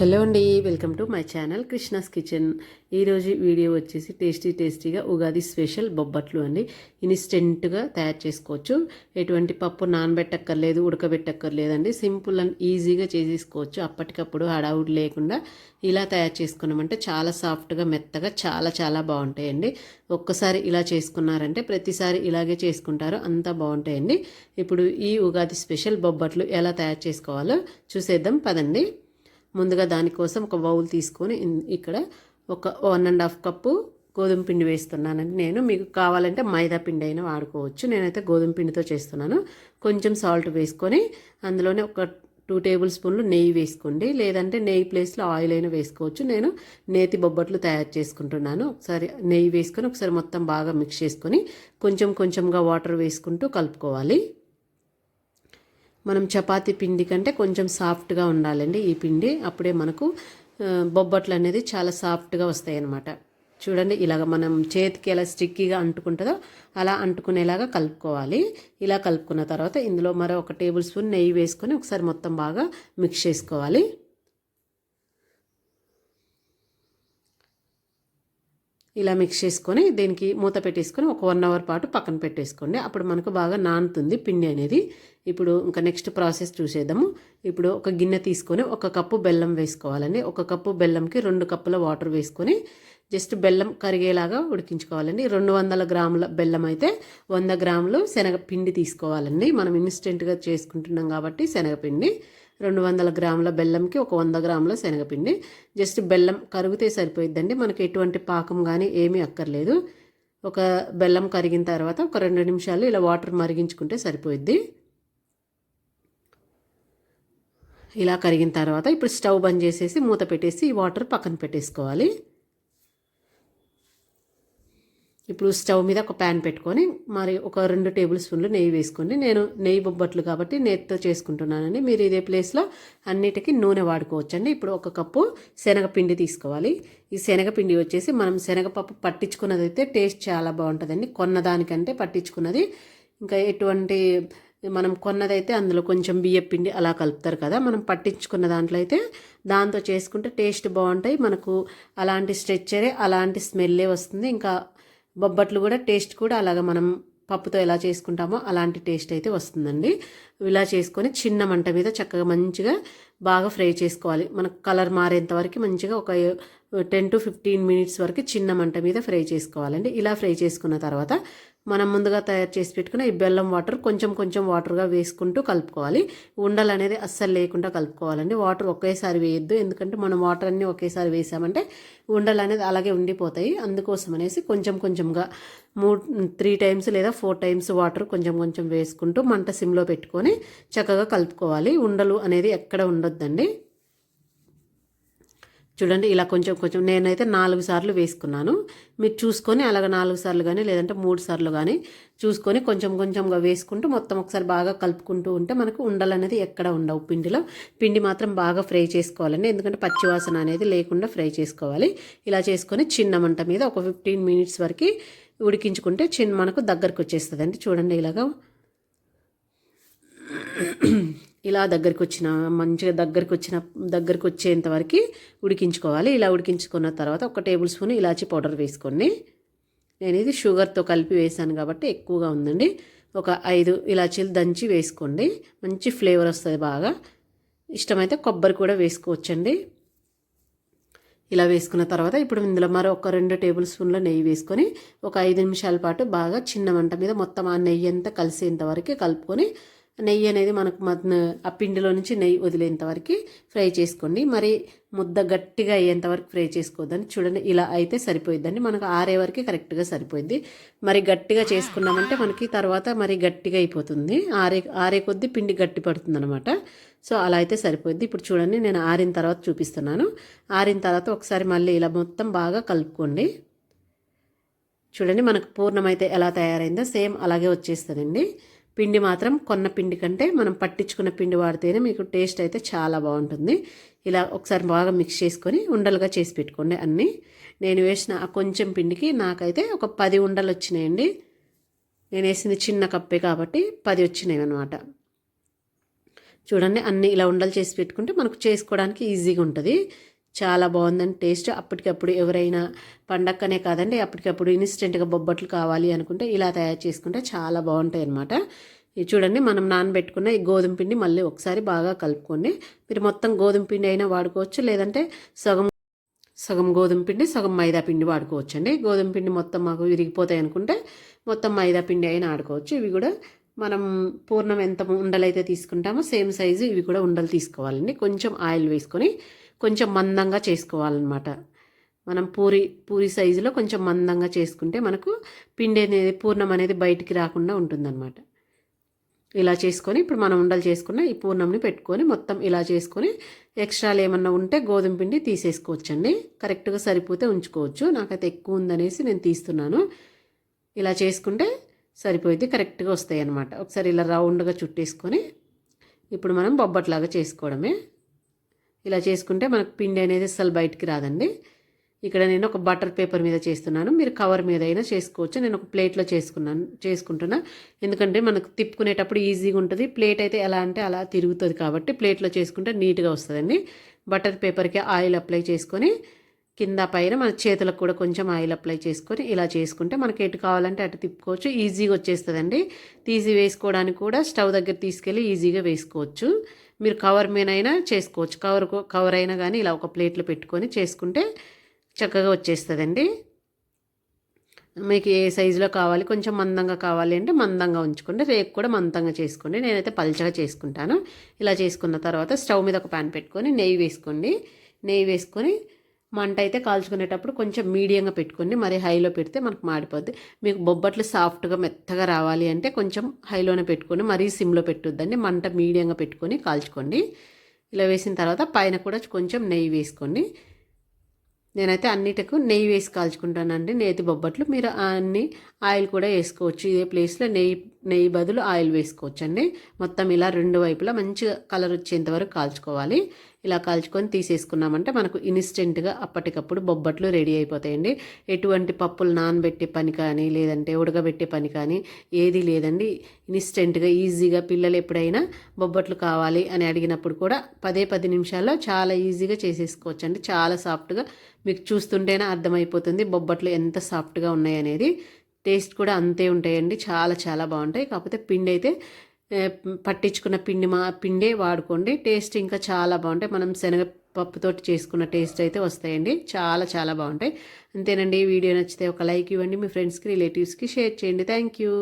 Hello అండి welcome to my channel Krishna's kitchen. ఈరోజు video వచ్చేసి టేస్టీ టేస్టీగా ఉగాది స్పెషల్ బొబ్బట్లు అండి. ఇన్స్టెంట్గా తయారు చేసుకోవచ్చు. ఎటువంటి పప్పు నానబెట్టక్కర్లేదు ఉడకబెట్టక్కర్లేదండి. సింపుల్ అండ్ ఈజీగా చేసేసుకోవచ్చు. అప్పటికప్పుడు హడావుడి లేకుండా ఇలా తయారు చేసుకున్నామంటే చాలా సాఫ్ట్గా మెత్తగా చాలా చాలా బాగుంటాయండి. ఒక్కసారి ఇలా చేసుకున్నారంటే ప్రతిసారి ఇలాగే చేసుకుంటారు అంత బాగుంటాయండి. ఇప్పుడు ఈ ఉగాది స్పెషల్ బొబ్బట్లు ఎలా తయారు చేసుకోవాలో చూసేద్దాం పదండి. ముందుగా దానికోసం ఒక బౌల్ తీసుకొని ఇక్కడ ఒక వన్ అండ్ హాఫ్ కప్పు గోధుమ పిండి వేస్తున్నానండి. నేను మీకు కావాలంటే మైదా పిండి అయినా వాడుకోవచ్చు. నేనైతే గోధుమ పిండితో చేస్తున్నాను. కొంచెం సాల్ట్ వేసుకొని అందులోనే ఒక టూ టేబుల్ స్పూన్లు నెయ్యి వేసుకోండి. లేదంటే నెయ్యి ప్లేస్లో ఆయిల్ అయినా వేసుకోవచ్చు. నేను నేతి బొబ్బట్లు తయారు చేసుకుంటున్నాను. ఒకసారి నెయ్యి వేసుకొని ఒకసారి మొత్తం బాగా మిక్స్ చేసుకొని కొంచెం కొంచెంగా వాటర్ వేసుకుంటూ కలుపుకోవాలి. మనం చపాతీ పిండి కంటే కొంచెం సాఫ్ట్గా ఉండాలండి ఈ పిండి. అప్పుడే మనకు బొబ్బట్లు అనేది చాలా సాఫ్ట్గా వస్తాయి అన్నమాట చూడండి ఇలాగ మనం చేతికి ఎలా స్టిక్కీగా అంటుకుంటుందో అలా అంటుకునేలాగా కలుపుకోవాలి. ఇలా కలుపుకున్న తర్వాత ఇందులో మరో ఒక టేబుల్ స్పూన్ నెయ్యి వేసుకొని ఒకసారి మొత్తం బాగా మిక్స్ చేసుకోవాలి. ఇలా మిక్స్ చేసుకొని దీనికి మూత పెట్టేసుకొని ఒక వన్ అవర్ పాటు పక్కన పెట్టేసుకోండి. అప్పుడు మనకు బాగా నానుతుంది పిండి అనేది. ఇప్పుడు ఇంకా నెక్స్ట్ ప్రాసెస్ చూసేద్దాము. ఇప్పుడు ఒక గిన్నె తీసుకొని ఒక కప్పు బెల్లం వేసుకోవాలండి. ఒక కప్పు బెల్లంకి రెండు కప్పుల వాటర్ వేసుకొని జస్ట్ బెల్లం కరిగేలాగా ఉడికించుకోవాలండి. రెండు వందల గ్రాముల బెల్లం అయితే వంద గ్రాములు శనగపిండి తీసుకోవాలండి. మనం ఇన్స్టెంట్గా చేసుకుంటున్నాం కాబట్టి శనగపిండి. రెండు వందల గ్రాముల బెల్లంకి ఒక వంద గ్రాముల శనగపిండి. జస్ట్ బెల్లం కరిగితే సరిపోయిద్దండి. మనకి ఎటువంటి పాకం కానీ ఏమీ అక్కర్లేదు. ఒక బెల్లం కరిగిన తర్వాత ఒక రెండు నిమిషాలు ఇలా వాటర్ మరిగించుకుంటే సరిపోయిద్ది. ఇలా కరిగిన తర్వాత ఇప్పుడు స్టవ్ బంద్ చేసేసి మూత పెట్టేసి ఈ వాటర్ పక్కన పెట్టేసుకోవాలి. ఇప్పుడు స్టవ్ మీద ఒక ప్యాన్ పెట్టుకొని మరి ఒక రెండు టేబుల్ స్పూన్లు నెయ్యి వేసుకోండి. నేను నెయ్యి బొబ్బట్లు కాబట్టి నెయ్యితో చేసుకుంటున్నానండి. మీరు ఇదే ప్లేస్లో అన్నిటికీ నూనె వాడుకోవచ్చండి. ఇప్పుడు ఒక కప్పు శనగపిండి తీసుకోవాలి. ఈ శనగపిండి వచ్చేసి మనం శనగపప్పు పట్టించుకున్నది అయితే టేస్ట్ చాలా బాగుంటుందండి. కొన్నదానికంటే పట్టించుకున్నది. ఇంకా ఎటువంటి మనం కొన్నదైతే అందులో కొంచెం బియ్యం పిండి అలా కలుపుతారు కదా మనం పట్టించుకున్న దాంట్లో అయితే దాంతో చేసుకుంటే టేస్ట్ బాగుంటాయి. మనకు అలాంటి స్ట్రెచ్చరే అలాంటి స్మెల్లే వస్తుంది. ఇంకా బొబ్బట్లు కూడా టేస్ట్ కూడా అలాగ మనం పప్పుతో ఎలా చేసుకుంటామో అలాంటి టేస్ట్ అయితే వస్తుందండి. ఇలా చేసుకొని చిన్న మంట మీద చక్కగా మంచిగా బాగా ఫ్రై చేసుకోవాలి. మనకు కలర్ మారేంత వరకు మంచిగా ఒక టెన్ టు ఫిఫ్టీన్ మినిట్స్ వరకు చిన్న మంట మీద ఫ్రై చేసుకోవాలండి. ఇలా ఫ్రై చేసుకున్న తర్వాత మనం ముందుగా తయారు చేసి పెట్టుకున్న ఈ బెల్లం వాటర్ కొంచెం కొంచెం వాటర్గా వేసుకుంటూ కలుపుకోవాలి. ఉండలు అనేది అస్సలు లేకుండా కలుపుకోవాలండి. వాటర్ ఒకేసారి వేయొద్దు. ఎందుకంటే మనం వాటర్ అన్నీ ఒకేసారి వేసామంటే ఉండలు అనేది అలాగే ఉండిపోతాయి. అందుకోసం అనేసి కొంచెం కొంచెంగా మూడు త్రీ టైమ్స్ లేదా ఫోర్ టైమ్స్ వాటర్ కొంచెం కొంచెం వేసుకుంటూ మంట సిమ్లో పెట్టుకొని చక్కగా కలుపుకోవాలి. ఉండలు అనేది ఎక్కడ ఉండొద్దండి. చూడండి ఇలా కొంచెం కొంచెం నేనైతే నాలుగు సార్లు వేసుకున్నాను. మీరు చూసుకొని అలాగ నాలుగు సార్లు కానీ లేదంటే మూడు సార్లు కానీ చూసుకొని కొంచెం కొంచెంగా వేసుకుంటూ మొత్తం ఒకసారి బాగా కలుపుకుంటూ ఉంటే మనకు ఉండలు అనేది ఎక్కడ ఉండవు పిండిలో. పిండి మాత్రం బాగా ఫ్రై చేసుకోవాలండి. ఎందుకంటే పచ్చివాసన అనేది లేకుండా ఫ్రై చేసుకోవాలి. ఇలా చేసుకొని చిన్న మంట మీద ఒక ఫిఫ్టీన్ మినిట్స్ వరకు ఉడికించుకుంటే చిన్న మనకు దగ్గరకు వచ్చేస్తుందండి. చూడండి ఇలాగా. ఇలా దగ్గరికి వచ్చిన మంచిగా దగ్గరికి వచ్చిన దగ్గరికి వచ్చేంత వరకు ఉడికించుకోవాలి. ఇలా ఉడికించుకున్న తర్వాత ఒక టేబుల్ స్పూన్ ఇలాచి పౌడర్ వేసుకోండి. నేను ఇది షుగర్తో కలిపి వేసాను కాబట్టి ఎక్కువగా ఉందండి. ఒక ఐదు ఇలాచీలు దంచి వేసుకోండి. మంచి ఫ్లేవర్ వస్తుంది బాగా. ఇష్టమైతే కొబ్బరి కూడా వేసుకోవచ్చండి. ఇలా వేసుకున్న తర్వాత ఇప్పుడు ఇందులో మరో ఒక రెండు టేబుల్ స్పూన్ల నెయ్యి వేసుకొని ఒక ఐదు నిమిషాల పాటు బాగా చిన్న మంట మీద మొత్తం ఆ నెయ్యి అంతా కలిసేంత వరకు కలుపుకొని నెయ్యి అనేది మనకు మన ఆ పిండిలో నుంచి నెయ్యి వదిలేంత వరకు ఫ్రై చేసుకోండి. మరి ముద్ద గట్టిగా అయ్యేంత వరకు ఫ్రై చేసుకోవద్దని చూడండి ఇలా అయితే సరిపోయిద్దండి. మనకు ఆరే వరకు కరెక్ట్గా సరిపోయింది. మరి గట్టిగా చేసుకున్నామంటే మనకి తర్వాత మరి గట్టిగా అయిపోతుంది. ఆరే ఆరే కొద్దీ పిండి గట్టి పడుతుంది అనమాట సో అలా అయితే సరిపోయింది. ఇప్పుడు చూడండి నేను ఆరిన తర్వాత చూపిస్తున్నాను. ఆరిన తర్వాత ఒకసారి మళ్ళీ ఇలా మొత్తం బాగా కలుపుకోండి. చూడండి మనకు పూర్ణమైతే ఎలా తయారైందో సేమ్ అలాగే వచ్చేస్తుందండి. పిండి మాత్రం కొన్న పిండి కంటే మనం పట్టించుకున్న పిండి వాడితేనే మీకు టేస్ట్ అయితే చాలా బాగుంటుంది. ఇలా ఒకసారి బాగా మిక్స్ చేసుకొని ఉండలుగా చేసి పెట్టుకోండి అన్నీ. నేను వేసిన ఆ కొంచెం పిండికి నాకైతే ఒక పది ఉండలు వచ్చినాయండి. నేను వేసింది చిన్న కప్పే కాబట్టి పది వచ్చినాయి అనమాట చూడండి అన్ని ఇలా ఉండలు చేసి పెట్టుకుంటే మనకు చేసుకోవడానికి ఈజీగా ఉంటుంది. చాలా బాగుందండి టేస్ట్ అప్పటికప్పుడు ఎవరైనా పండక్కనే కాదండి అప్పటికప్పుడు ఇన్స్టెంట్గా బొబ్బట్లు కావాలి అనుకుంటే ఇలా తయారు చేసుకుంటే చాలా బాగుంటాయి అన్నమాట ఇది చూడండి మనం నానబెట్టుకున్న ఈ గోధుమ పిండి మళ్ళీ ఒకసారి బాగా కలుపుకోండి. మీరు మొత్తం గోధుమ పిండి అయినా వాడుకోవచ్చు లేదంటే సగం సగం గోధుమ పిండి సగం మైదా పిండి వాడుకోవచ్చు అండి గోధుమ పిండి మొత్తం మాకు విరిగిపోతాయి అనుకుంటే మొత్తం మైదా పిండి అయినా ఆడుకోవచ్చు. ఇవి కూడా మనం పూర్ణం ఎంత ఉండలైతే తీసుకుంటామో సేమ్ సైజు ఇవి కూడా ఉండలు తీసుకోవాలండి. కొంచెం ఆయిల్ వేసుకొని కొంచెం మందంగా చేసుకోవాలన్నమాట. మనం పూరి పూరి సైజులో కొంచెం మందంగా చేసుకుంటే మనకు పిండి అనేది పూర్ణం అనేది బయటికి రాకుండా ఉంటుందన్నమాట. ఇలా చేసుకొని ఇప్పుడు మనం ఉండలు చేసుకున్న ఈ పూర్ణంని పెట్టుకొని మొత్తం ఇలా చేసుకొని ఎక్స్ట్రాలు ఏమన్నా ఉంటే గోధుమ పిండి తీసేసుకోవచ్చండి. కరెక్ట్గా సరిపోతే ఉంచుకోవచ్చు. నాకైతే ఎక్కువ ఉందనేసి నేను తీస్తున్నాను. ఇలా చేసుకుంటే సరిపోయితే కరెక్ట్గా వస్తాయి అన్నమాట ఒకసారి ఇలా రౌండ్గా చుట్టేసుకొని ఇప్పుడు మనం బొబ్బట్లాగా చేసుకోవడమే. ఇలా చేసుకుంటే మనకు పిండి అనేది అసలు బయటికి రాదండి. ఇక్కడ నేను ఒక బటర్ పేపర్ మీద చేస్తున్నాను. మీరు కవర్ మీద అయినా చేసుకోవచ్చు. నేను ఒక ప్లేట్లో చేసుకున్నాను చేసుకుంటున్నా. ఎందుకంటే మనకు తిప్పుకునేటప్పుడు ఈజీగా ఉంటుంది. ప్లేట్ అయితే ఎలా అంటే అలా తిరుగుతుంది కాబట్టి ప్లేట్లో చేసుకుంటే నీట్గా వస్తుందండి. బటర్ పేపర్కి ఆయిల్ అప్లై చేసుకొని కింద పైన మన చేతులకు కూడా కొంచెం ఆయిల్ అప్లై చేసుకొని ఇలా చేసుకుంటే మనకి ఎటు కావాలంటే అటు తిప్పుకోవచ్చు. ఈజీగా వచ్చేస్తుందండి. తీసి వేసుకోవడానికి కూడా స్టవ్ దగ్గర తీసుకెళ్ళి ఈజీగా వేసుకోవచ్చు. మీరు కవర్ మీనైనా చేసుకోవచ్చు. కవర్ కవర్ అయినా కానీ ఇలా ఒక ప్లేట్లో పెట్టుకొని చేసుకుంటే చక్కగా వచ్చేస్తుందండి. మీకు ఏ సైజులో కావాలి కొంచెం మందంగా కావాలి అంటే మందంగా ఉంచుకోండి. రేపు కూడా మందంగా చేసుకోండి. నేనైతే పల్చగా చేసుకుంటాను. ఇలా చేసుకున్న తర్వాత స్టవ్ మీద ఒక ప్యాన్ పెట్టుకొని నెయ్యి వేసుకోండి. నెయ్యి వేసుకొని మంట అయితే కాల్చుకునేటప్పుడు కొంచెం మీడియంగా పెట్టుకోండి. మరి హైలో పెడితే మనకు మాడిపోద్ది. మీకు బొబ్బట్లు సాఫ్ట్గా మెత్తగా రావాలి అంటే కొంచెం హైలోనే పెట్టుకొని మరీ సిమ్లో పెట్టొద్దండి. మంట మీడియంగా పెట్టుకొని కాల్చుకోండి. ఇలా వేసిన తర్వాత పైన కూడా కొంచెం నెయ్యి వేసుకోండి. నేనైతే అన్నిటికు నెయ్యి వేసి కాల్చుకుంటానండి. నేతి బొబ్బట్లు. మీరు అన్ని ఆయిల్ కూడా వేసుకోవచ్చు. ఇదే ప్లేస్లో నెయ్యి నెయ్యి బదులు ఆయిల్ వేసుకోవచ్చండి. మొత్తం ఇలా రెండు వైపులా మంచిగా కలర్ వచ్చేంత వరకు కాల్చుకోవాలి. ఇలా కాల్చుకొని తీసేసుకున్నామంటే మనకు ఇన్స్టెంట్గా అప్పటికప్పుడు బొబ్బట్లు రెడీ అయిపోతాయండి. ఎటువంటి పప్పులు నానబెట్టే పని కానీ లేదంటే ఉడకబెట్టే పని కానీ ఏది లేదండి. ఇన్స్టెంట్గా ఈజీగా పిల్లలు ఎప్పుడైనా బొబ్బట్లు కావాలి అని అడిగినప్పుడు కూడా పదే పది నిమిషాల్లో చాలా ఈజీగా చేసేసుకోవచ్చండి. చాలా సాఫ్ట్గా మీకు చూస్తుంటేనే అర్థమైపోతుంది బొబ్బట్లు ఎంత సాఫ్ట్గా ఉన్నాయనేది. టేస్ట్ కూడా అంతే ఉంటాయండి. చాలా చాలా బాగుంటాయి. కాకపోతే పిండి అయితే పట్టించుకున్న పిండి మా పిండే వాడుకోండి. టేస్ట్ ఇంకా చాలా బాగుంటాయి. మనం శనగపప్పుతోటి చేసుకున్న టేస్ట్ అయితే వస్తాయండి. చాలా చాలా బాగుంటాయి. అంతేనండి. ఈ వీడియో నచ్చితే ఒక లైక్ ఇవ్వండి. మీ ఫ్రెండ్స్కి రిలేటివ్స్కి షేర్ చేయండి. Thank you.